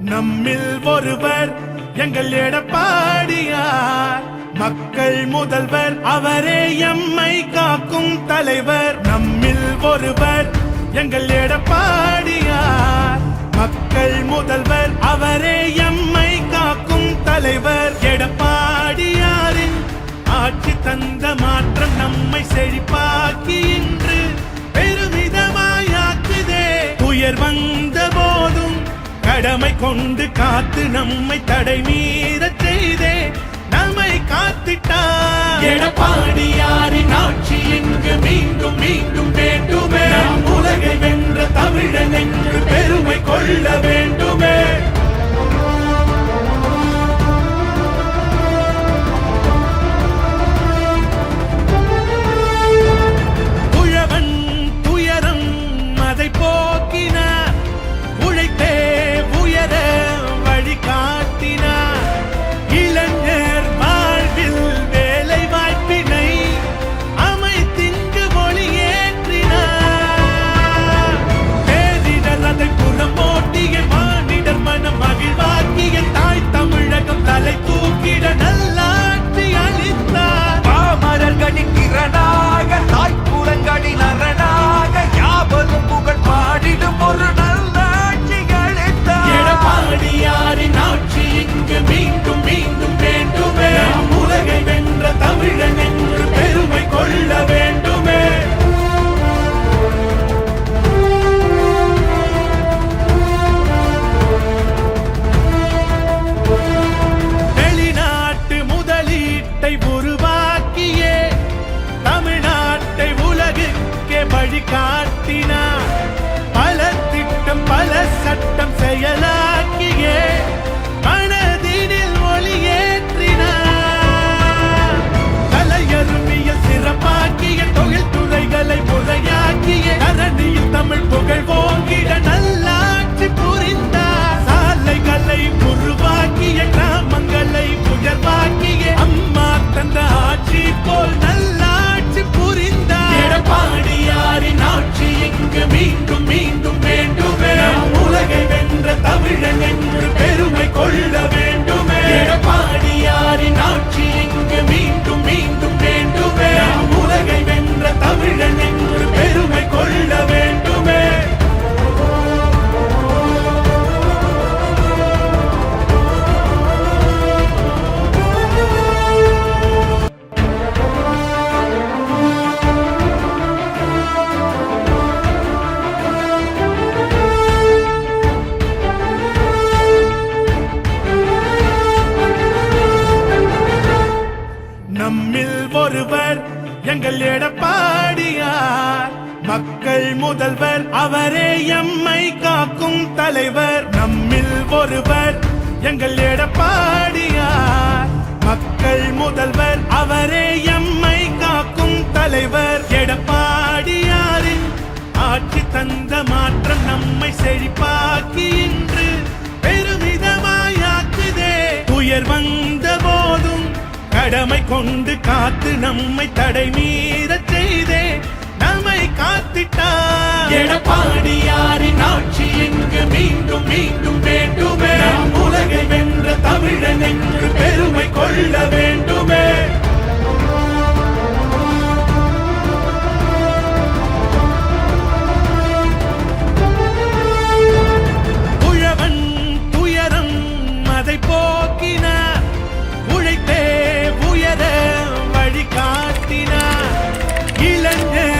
நம்மில் ஒருவர் எங்கள் எடப்பாடியார். மக்கள் முதல்வர் அவரே எம்மை காக்கும் தலைவர். நம்மில் ஒருவர் எங்கள் எடப்பாடி மக்கள் முதல்வர் அவரே எம்மை காக்கும் தலைவர். எடப்பாடியாரின் ஆட்சி தந்த மாற்றம் நம்மை செழிப்பாக்கி இன்று பெருமிதமாயாக்குதே. உயர் வந்த போதும் கடமை கொண்டு காத்து நம்மை தடை மீறச் செய்தே. நம்மை காத்திட்டார். எடப்பாடியாரின் ஆட்சி இங்கு மீண்டும் மீண்டும் வேண்டும் தமிழன் என்று பெருமை கொள்ள எங்கள் எடப்பாடியார். மக்கள் முதல்வர் அவரே எம்மை காக்கும் தலைவர். நம்மில் ஒருவர் எங்கள் எடப்பாடியார். மக்கள் முதல்வர் அவரே எம்மை காக்கும் தலைவர். எடப்பாடியாரின் ஆட்சி தந்த மாற்றம் நம்மை செழிப்பாக்கி இன்று பெருமிதமாயாக்குதே உயர்வங்க கடமை கொண்டு காத்து நம்மை தடை மீற செய்தே. நம்மை காத்திட்டார். எடப்பாடியாரின் ஆட்சி? Yeah.